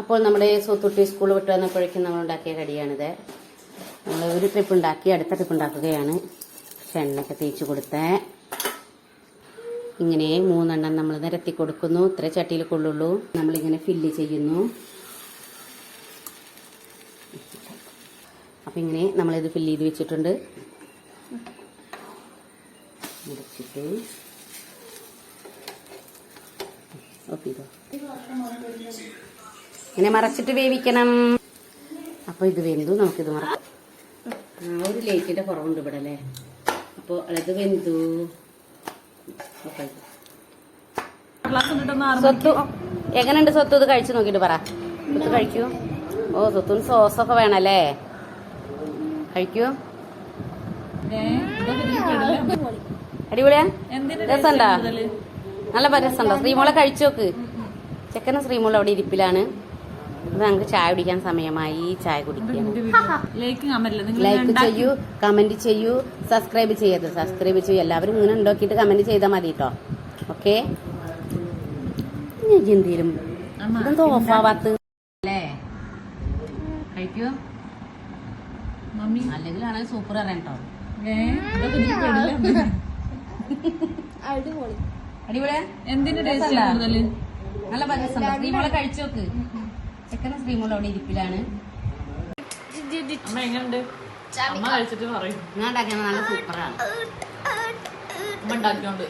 അപ്പോൾ നമ്മുടെ സോത്തുട്ടി സ്കൂൾ വിട്ട് വന്നപ്പോഴേക്കും നമ്മൾ ഉണ്ടാക്കിയ കടിയാണിത്. നമ്മൾ ഒരു ട്രിപ്പ് ഉണ്ടാക്കി അടുത്ത ട്രിപ്പ് ഉണ്ടാക്കുകയാണ്. എണ്ണയൊക്കെ തേച്ച് കൊടുത്തേ. ഇങ്ങനെ മൂന്നെണ്ണം നമ്മൾ നിരത്തി കൊടുക്കുന്നു. ഇത്ര ചട്ടിയിൽ കൊള്ളുള്ളൂ നമ്മളിങ്ങനെ ഫില്ല് ചെയ്യുന്നു. അപ്പം ഇങ്ങനെ നമ്മളിത് ഫില്ല് ചെയ്ത് വെച്ചിട്ടുണ്ട്. ഓക്കെ ഇങ്ങനെ മറച്ചിട്ട് വേവിക്കണം. അപ്പോൾ ഇത് വെന്തു നമുക്കിത് മറക്കാം. ആ ഒരു ലേറ്റിന്റെ കുറവുണ്ട് ഇവിടെ അല്ലേ? അപ്പോൾ അത് വെന്തു. സ്വത്തു എങ്ങനെയുണ്ട് സ്വത്ത്? ഇത് കഴിച്ചു നോക്കിയിട്ട് പറ. സ്വത്ത് കഴിക്കൂ. ഓ സ്വത്തുന് സോസൊക്കെ വേണല്ലേ? കഴിക്കൂ. അടിപൊളിയാ? രസമുണ്ടോ? നല്ല രസമുണ്ടോ? ശ്രീമോളെ കഴിച്ചു നോക്ക്. ചെക്കനും ശ്രീമോളും അവിടെ ഇരിപ്പിലാണ്. അപ്പൊ ഞങ്ങൾക്ക് ചായ കുടിക്കാൻ സമയമായി. ചായ കുടിക്കാൻ ലൈക്ക് കമന്റില്ല നിങ്ങൾ ലൈക്ക് ചെയ്യൂ കമന്റ് ചെയ്യൂ സബ്സ്ക്രൈബ് ചെയ്യരുത്. സബ്സ്ക്രൈബ് ചെയ്യൂ. എല്ലാവരും ഇങ്ങനെ ഉണ്ടാക്കിയിട്ട് കമന്റ് ചെയ്താൽ മതി കേട്ടോ ഓക്കെ എന്തേലും ഇതെന്തോ ഓഫാവാത്ത. അല്ലേ? കഴിക്കൂ? മമ്മി? അല്ലെങ്കിലാണെങ്കിൽ സൂപ്പർ അറിയാം കേട്ടോ ഏ, ഇതൊക്കെ ഇതിൽ അടിപൊളിയാ? എന്തിന്റെ ടേസ്റ്റ്? കൂടുതൽ? നല്ല രസമുണ്ടോ ശ്രീമോളെ കഴിച്ചു നോക്ക് ചെക്കനും ശ്രീമോളും അവിടെ ഇരിപ്പിലാണ്? അമ്മ എങ്ങനെയുണ്ട് അമ്മ കഴിച്ചിട്ട് പറയും. ഞാൻ ഉണ്ടാക്കിയത് നല്ല സൂപ്പറാണ്. അമ്മ ഉണ്ടാക്കിയോണ്ട്.